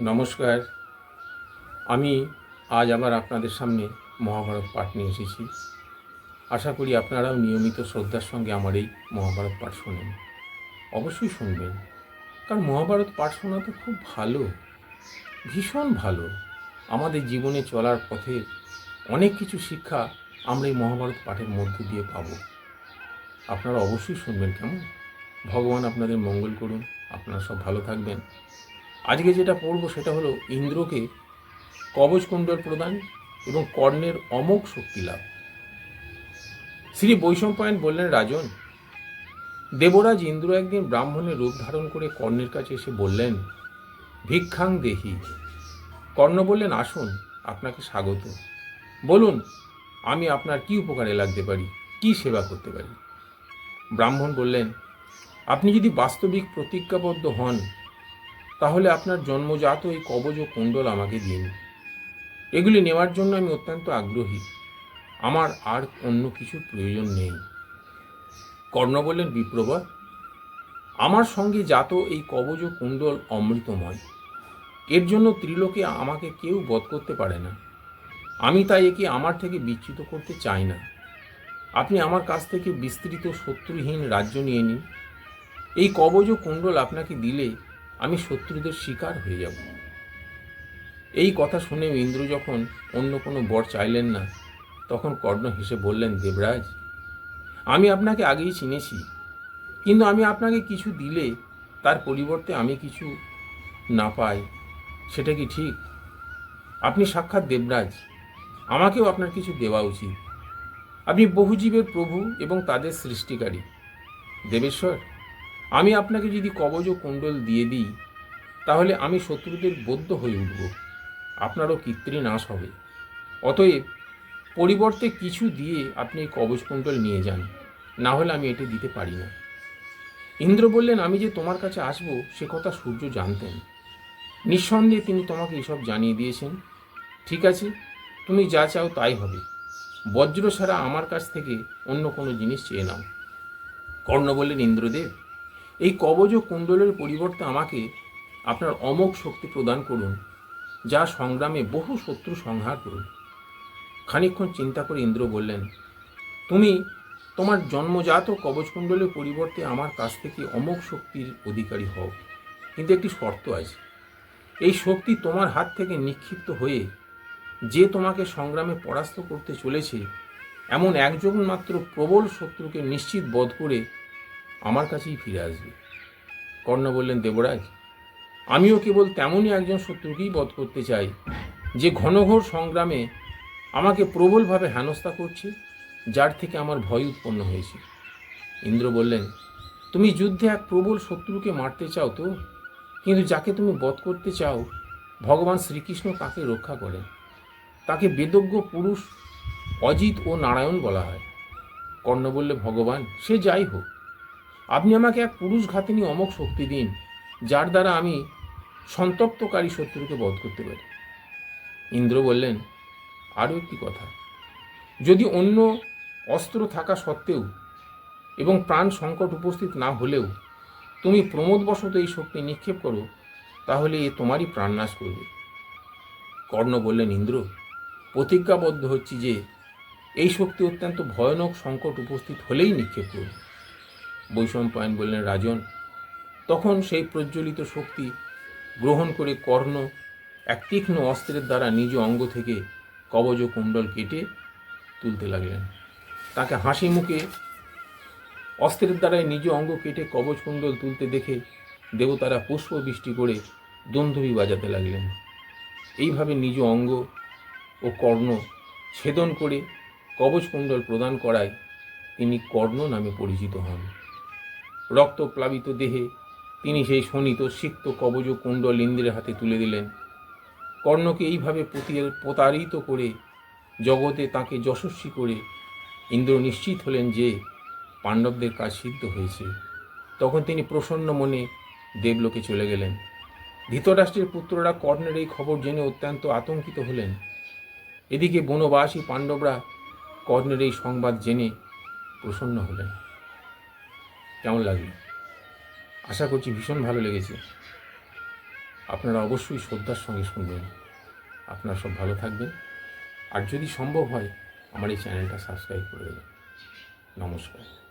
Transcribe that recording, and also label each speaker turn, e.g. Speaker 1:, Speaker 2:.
Speaker 1: নমস্কার। আমি আজ আবার আপনাদের সামনে মহাভারত পাঠ নিয়ে এসেছি। আশা করি আপনারাও নিয়মিত শ্রদ্ধার সঙ্গে আমার এই মহাভারত পাঠ শোনেন। অবশ্যই শুনবেন। কারণ মহাভারত পাঠ শোনা তো খুব ভালো, ভীষণ ভালো। আমাদের জীবনে চলার পথে অনেক কিছু শিক্ষা আমরা এই মহাভারত পাঠের মধ্য দিয়ে পাব। আপনারা অবশ্যই শুনবেন, কেমন? ভগবান আপনাদের মঙ্গল করুন। আপনারা সব ভালো থাকবেন। আজকে যেটা পড়ব সেটা হলো ইন্দ্রকে কবচ কুণ্ডল প্রদান এবং কর্ণের অমোঘ শক্তি লাভ। শ্রী বৈষম্পায়ন বললেন, রাজন, দেবরাজ ইন্দ্র একদিন ব্রাহ্মণের রূপ ধারণ করে কর্ণের কাছে এসে বললেন, ভিক্ষাং দেহি। কর্ণ বললেন, আসুন, আপনাকে স্বাগত। বলুন, আমি আপনার কি উপকারে লাগতে পারি? কি সেবা করতে পারি? ব্রাহ্মণ বললেন, আপনি যদি বাস্তবিক প্রতিজ্ঞাবদ্ধ হন তাহলে আপনার জন্মজাত এই কবজ ও কুণ্ডল আমাকে দিন। এগুলি নেওয়ার জন্য আমি অত্যন্ত আগ্রহী। আমার আর অন্য কিছুর প্রয়োজন নেই। কর্ণ বললেন বিপ্রবর আমার সঙ্গে জাত এই কবজ ও কুণ্ডল অমৃতময়। এর জন্য ত্রিলোকে আমাকে কেউ বধ করতে পারে না। আমি তাই একে আমার থেকে বিচ্যুত করতে চাই না। আপনি আমার কাছ থেকে বিস্তৃত শত্রুহীন রাজ্য নিয়ে নিন। এই কবজ ও কুণ্ডল আপনাকে দিলে আমি শত্রুদের শিকার হয়ে যাব। এই কথা শুনে ইন্দ্র যখন অন্য কোনো বর চাইলেন না, তখন কর্ণ হেসে বললেন, দেবরাজ, আমি আপনাকে আগেই চিনেছি, কিন্তু আমি আপনাকে কিছু দিলে তার পরিবর্তে আমি কিছু না পাই। সেটা কি ঠিক? আপনি সাক্ষাৎ দেবরাজ, আমাকেও আপনার কিছু দেওয়া উচিত। আপনি বহুজীবের প্রভু এবং তাদের সৃষ্টিকারী। দেবেশ্বর আমি আপনাকে যদি কবজ ও কুণ্ডল দিয়ে দিই, তাহলে আমি শত্রুদের বদ্ধ হয়ে উঠব। আপনারও নাশ হবে। অতএব পরিবর্তে কিছু দিয়ে আপনি এই কবচ কুণ্ডল নিয়ে যান। না হলে আমি এটি দিতে পারি না। ইন্দ্র বললেন, আমি যে তোমার কাছে আসব, সে কথা সূর্য জানতেন। নিঃসন্দেহে তিনি তোমাকে এসব জানিয়ে দিয়েছেন। ঠিক আছে, তুমি যা চাও তাই হবে। বজ্র ছাড়া আমার কাছ থেকে অন্য কোনো জিনিস চেয়ে নাও। কর্ণ বললেন, ইন্দ্রদেব এই কবজ ও কুণ্ডলের পরিবর্তে আমাকে আপনার অমোঘ শক্তি প্রদান করুন, যা সংগ্রামে বহু শত্রু সংহার করুন। খানিকক্ষণ চিন্তা করে ইন্দ্র বললেন, তুমি তোমার জন্মজাত কবচকুণ্ডলের পরিবর্তে আমার কাছ থেকে অমোঘ শক্তির অধিকারী হও। কিন্তু একটি শর্ত আছে। এই শক্তি তোমার হাত থেকে নিক্ষিপ্ত হয়ে যে তোমাকে সংগ্রামে পরাস্ত করতে চলেছে, এমন একজন মাত্র প্রবল শত্রুকে নিশ্চিত বধ করে আমার কাছেই ফিরে আসবে। কর্ণ বললেন, দেবরাজ, আমিও কেবল তেমনই একজন শত্রুকেই বধ করতে চাই, যে ঘনঘোর সংগ্রামে আমাকে প্রবলভাবে হেনস্থা করছে, যার থেকে আমার ভয় উৎপন্ন হয়েছে। ইন্দ্র বললেন, তুমি যুদ্ধে এক প্রবল শত্রুকে মারতে চাও তো, কিন্তু যাকে তুমি বধ করতে চাও, ভগবান শ্রীকৃষ্ণ তাকে রক্ষা করেন। তাকে বেদজ্ঞ পুরুষ অজিত ও নারায়ণ বলা হয়। কর্ণ বললে, ভগবান, সে যাই হোক আপনি আমাকে এক পুরুষ ঘাতিনী অমক শক্তি দিন, যার দ্বারা আমি সন্তপ্তকারী শত্রুকে বধ করতে পারি। ইন্দ্র বললেন, আরও একটি কথা। যদি অন্য অস্ত্র থাকা সত্ত্বেও এবং প্রাণ সংকট উপস্থিত না হলেও তুমি প্রমোদবশত এই শক্তি নিক্ষেপ করো, তাহলে এ তোমারই প্রাণনাশ করবে। কর্ণ বললেন, ইন্দ্র, প্রতিজ্ঞাবদ্ধ হচ্ছি যে এই শক্তি অত্যন্ত ভয়ানক সংকট উপস্থিত হলেই নিক্ষেপ করবে। বৈষম্পায়ন বললেন, রাজন, তখন সেই প্রজ্বলিত শক্তি গ্রহণ করে কর্ণ এক তীক্ষ্ণ অস্ত্রের দ্বারা নিজ অঙ্গ থেকে কবজ ও কুণ্ডল কেটে তুলতে লাগলেন। তাকে হাসি মুখে অস্ত্রের দ্বারাই নিজ অঙ্গ কেটে কবচ কুণ্ডল তুলতে দেখে দেবতারা পুষ্প বৃষ্টি করে দন্ধবি বাজাতে লাগলেন। এইভাবে নিজ অঙ্গ ও কর্ণ ছেদন করে কবচ কুণ্ডল প্রদান করায় তিনি কর্ণ নামে পরিচিত হন। রক্তপ্লাবিত দেহে তিনি সেই শোণিত সিক্ত কবজ কুণ্ডল ইন্দ্রের হাতে তুলে দিলেন। কর্ণকে এইভাবে প্রতি- প্রতারিত করে জগতে তাকে যশস্বী করে ইন্দ্র নিশ্চিত হলেন যে পাণ্ডবদের কাজ সিদ্ধ হয়েছে। তখন তিনি প্রসন্ন মনে দেবলোকে চলে গেলেন। ধৃতরাষ্ট্রের পুত্ররা কর্ণের এই খবর জেনে অত্যন্ত আতঙ্কিত হলেন। এদিকে বনবাসী পাণ্ডবরা কর্ণের এই সংবাদ জেনে প্রসন্ন হলেন। কেমন লাগল? আশা করছি ভীষণ ভালো লেগেছে। আপনারা অবশ্যই শ্রদ্ধার সঙ্গে শুনবেন। আপনারা সব ভালো থাকবেন। আর যদি সম্ভব হয়, আমার এই চ্যানেলটা সাবস্ক্রাইব করে দেবেন। নমস্কার।